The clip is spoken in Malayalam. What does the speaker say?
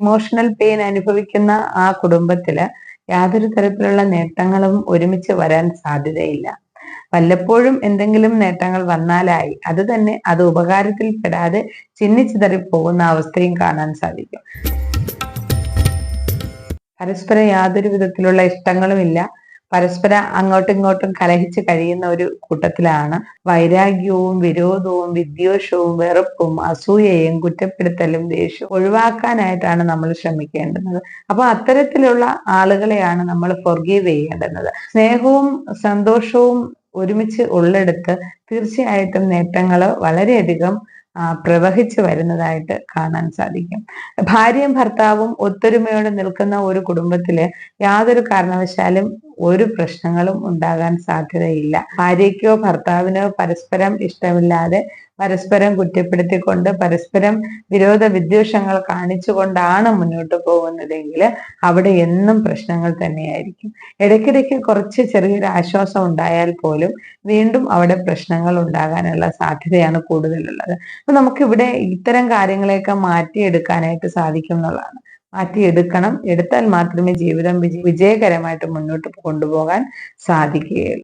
ഇമോഷണൽ പെയിൻ അനുഭവിക്കുന്ന ആ കുടുംബത്തിൽ യാതൊരു തരത്തിലുള്ള നേട്ടങ്ങളും ഒരുമിച്ച് വരാൻ സാധ്യതയില്ല. വല്ലപ്പോഴും എന്തെങ്കിലും നേട്ടങ്ങൾ വന്നാലായി അത് തന്നെ അത് ഉപകാരത്തിൽ പെടാതെ ചിന്നിച്ചിതറി പോകുന്ന അവസ്ഥയും കാണാൻ സാധിക്കും. പരസ്പരം യാതൊരു വിധത്തിലുള്ള ഇഷ്ടങ്ങളുമില്ല. പരസ്പരം അങ്ങോട്ടും ഇങ്ങോട്ടും കലഹിച്ച് കഴിയുന്ന ഒരു കൂട്ടത്തിലാണ് വൈരാഗ്യവും വിരോധവും വിദ്വേഷവും വെറുപ്പും അസൂയയും കുറ്റപ്പെടുത്തലും ദേഷ്യവും ഒഴിവാക്കാനായിട്ടാണ് നമ്മൾ ശ്രമിക്കേണ്ടുന്നത്. അപ്പൊ അത്തരത്തിലുള്ള ആളുകളെയാണ് നമ്മൾ ഫൊർഗീവ് ചെയ്യേണ്ടുന്നത്. സ്നേഹവും സന്തോഷവും ഒരുമിച്ച് ഉള്ളെടുത്ത് തീർച്ചയായിട്ടും നേട്ടങ്ങൾ വളരെയധികം പ്രവഹിച്ചു വരുന്നതായിട്ട് കാണാൻ സാധിക്കും. ഭാര്യയും ഭർത്താവും ഒത്തൊരുമയോടെ നിൽക്കുന്ന ഒരു കുടുംബത്തിൽ യാതൊരു കാരണവശാലും ഒരു പ്രശ്നങ്ങളും ഉണ്ടാകാൻ സാധ്യതയില്ല. ഭാര്യയ്ക്കോ ഭർത്താവിനോ പരസ്പരം ഇഷ്ടമില്ലാതെ പരസ്പരം കുറ്റപ്പെടുത്തിക്കൊണ്ട് പരസ്പരം വിരോധ വിദ്വേഷങ്ങൾ കാണിച്ചുകൊണ്ടാണ് മുന്നോട്ട് പോകുന്നതെങ്കിൽ അവിടെ എന്നും പ്രശ്നങ്ങൾ തന്നെയായിരിക്കും. ഇടയ്ക്കിടയ്ക്ക് കുറച്ച് ചെറിയൊരു ആശ്വാസം ഉണ്ടായാൽ പോലും വീണ്ടും അവിടെ പ്രശ്നങ്ങൾ ഉണ്ടാകാനുള്ള സാധ്യതയാണ് കൂടുതലുള്ളത്. അപ്പൊ നമുക്കിവിടെ ഇത്തരം കാര്യങ്ങളെയൊക്കെ മാറ്റിയെടുക്കാനായിട്ട് സാധിക്കും എന്നുള്ളതാണ്. മാറ്റിയെടുക്കണം. എടുത്താൽ മാത്രമേ ജീവിതം വിജയകരമായിട്ട് മുന്നോട്ട് കൊണ്ടുപോകാൻ സാധിക്കുകയുള്ളൂ.